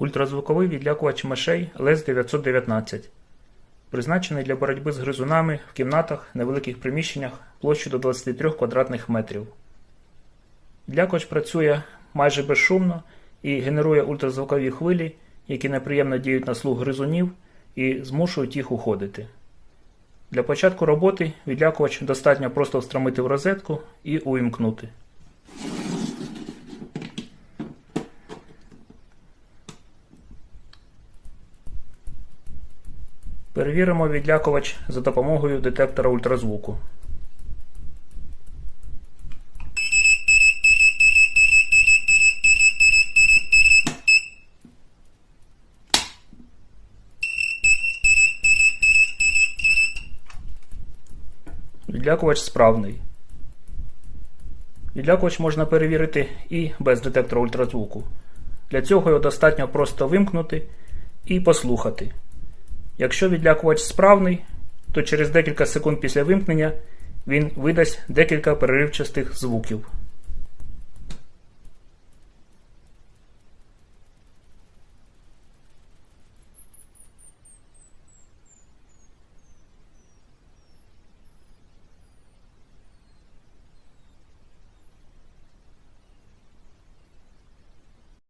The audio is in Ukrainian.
Ультразвуковий відлякувач мишей ЛЕС 919 призначений для боротьби з гризунами в кімнатах, невеликих приміщеннях площею до 23 квадратних метрів. Відлякувач працює майже безшумно і генерує ультразвукові хвилі, які неприємно діють на слух гризунів і змушують їх уходити. Для початку роботи відлякувач достатньо просто встромити в розетку і увімкнути. Перевіримо відлякувач за допомогою детектора ультразвуку. Відлякувач справний. Відлякувач можна перевірити і без детектора ультразвуку. Для цього його достатньо просто вимкнути і послухати. Якщо відлякувач справний, то через декілька секунд після вимкнення він видасть декілька переривчастих звуків.